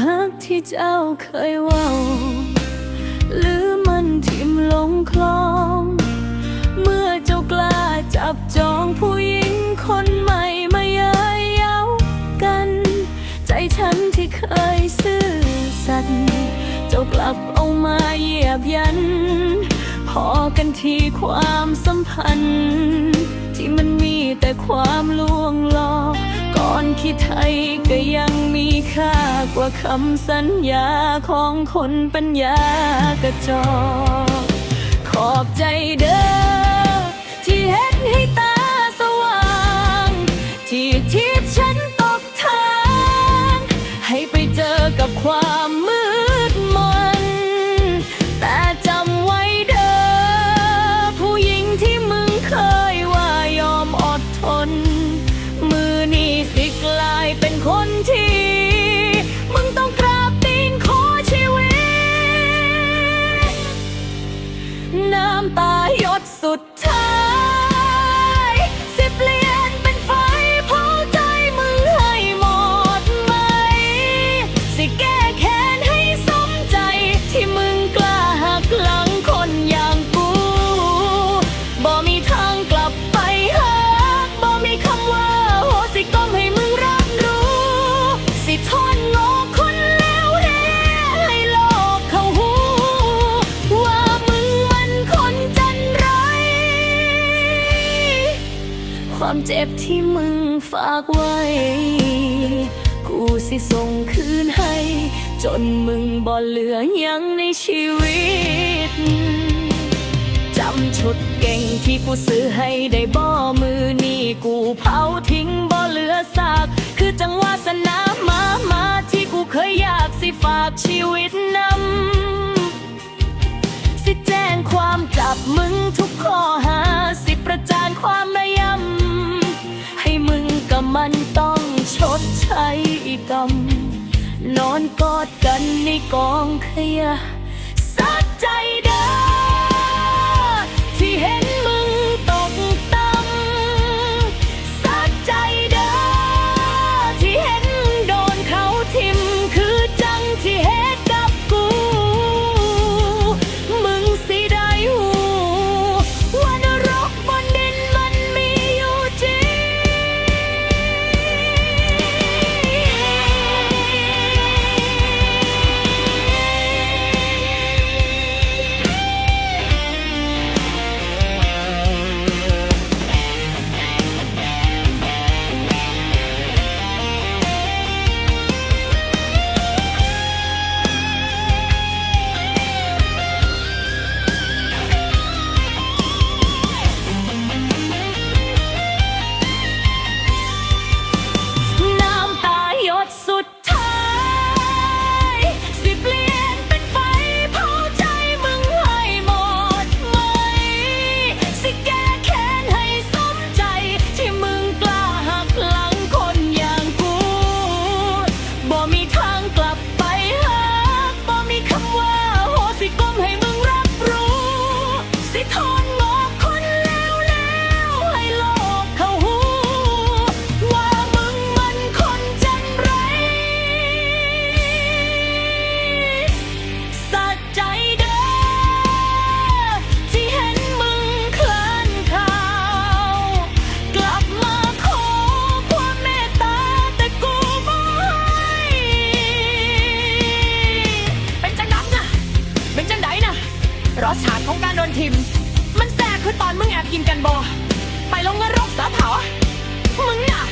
หากที่เจ้าเคยว่าหรือมันทิ่มลงคลอง เมื่อเจ้ากล้าจับจองผู้หญิงคนใหม่มาเย้ยเย้ากัน ใจฉันที่เคยซื่อสัตย์เจ้ากลับเอามาเหยียบยัน พอกันที่ความสัมพันธ์ ที่มันมีแต่ความลวงหลอกก่อนคิดไทยก็ยังมีค่ากว่าคำสัญญาของคนปัญญากระจอกขอบใจเด้อที่เห็นให้ตาำตาหยดสุดท้าย สิเปลี่ยนเป็นไฟเผาใจมึงให้หมดไหม สิแก้แค้นให้สมใจที่มึง บที่มึงฝากไว้ กูสิส่งคืนให้ จนมึงบ่เหลือยังในชีวิต จำชุดเก่งที่กูซื้อให้ได้บ่มือนี่กูเผาทิ้งบ่เหลือซากคือจังวาสนามามาที่กูเคยอยากสิฝากชีวิตนำสิแจ้งความจับมึงทุกข้อหาสิประจานความระ กรรม นอนกอดกันในกองขยะ โดนทิม มันแสบคือตอนมึงแอบกินกันบอไปลงเงานรกสะเผามึงน่ะ